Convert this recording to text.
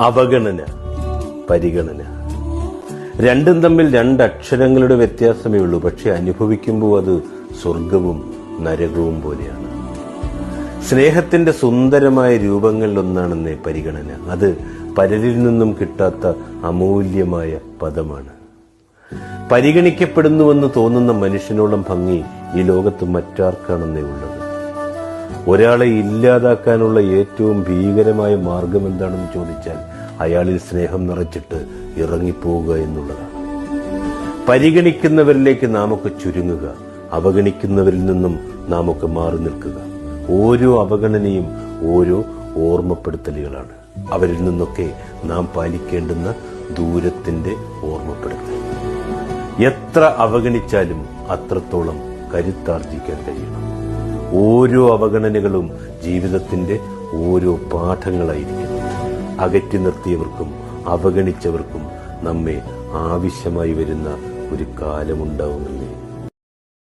അവഗണന പരിഗണന. രണ്ടും തമ്മിൽ രണ്ട് അക്ഷരങ്ങളുടെ വ്യത്യാസമേ ഉള്ളൂ. പക്ഷെ അനുഭവിക്കുമ്പോൾ അത് സ്വർഗവും നരകവും പോലെയാണ്. സ്നേഹത്തിന്റെ സുന്ദരമായ രൂപങ്ങളിലൊന്നാണെന്ന് പരിഗണന. അത് പലരിൽ നിന്നും കിട്ടാത്ത അമൂല്യമായ പദമാണ്. പരിഗണിക്കപ്പെടുന്നുവെന്ന് തോന്നുന്ന മനുഷ്യനോളം ഭംഗി ഈ ലോകത്ത് മറ്റാർക്കാണെന്നേ ഉള്ളത്. ഒരാളെ ഇല്ലാതാക്കാനുള്ള ഏറ്റവും ഭീകരമായ മാർഗം എന്താണെന്ന് ചോദിച്ചാൽ അയാളിൽ സ്നേഹം നിറച്ചിട്ട് ഇറങ്ങിപ്പോവുക എന്നുള്ളതാണ്. പരിഗണിക്കുന്നവരിലേക്ക് നാമൊക്കെ ചുരുങ്ങുക അവഗണിക്കുന്നവരിൽ നിന്നും നാമൊക്കെ മാറി നിൽക്കുക. ഓരോ അവഗണനയും ഓരോ ഓർമ്മപ്പെടുത്തലുകളാണ്. അവരിൽ നിന്നൊക്കെ നാം പാലിക്കേണ്ടുന്ന ദൂരത്തിന്റെ ഓർമ്മപ്പെടുത്തൽ. എത്ര അവഗണിച്ചാലും അത്രത്തോളം കരുത്താർജിക്കാൻ കഴിയണം. ഓരോ അവഗണനകളും ജീവിതത്തിന്റെ ഓരോ പാഠങ്ങളായിരിക്കും അകറ്റി നിർത്തിയവർക്കും അവഗണിച്ചവർക്കും നമ്മെ ആവശ്യമായി വരുന്ന ഒരു കാലമുണ്ടാവുമെന്നേ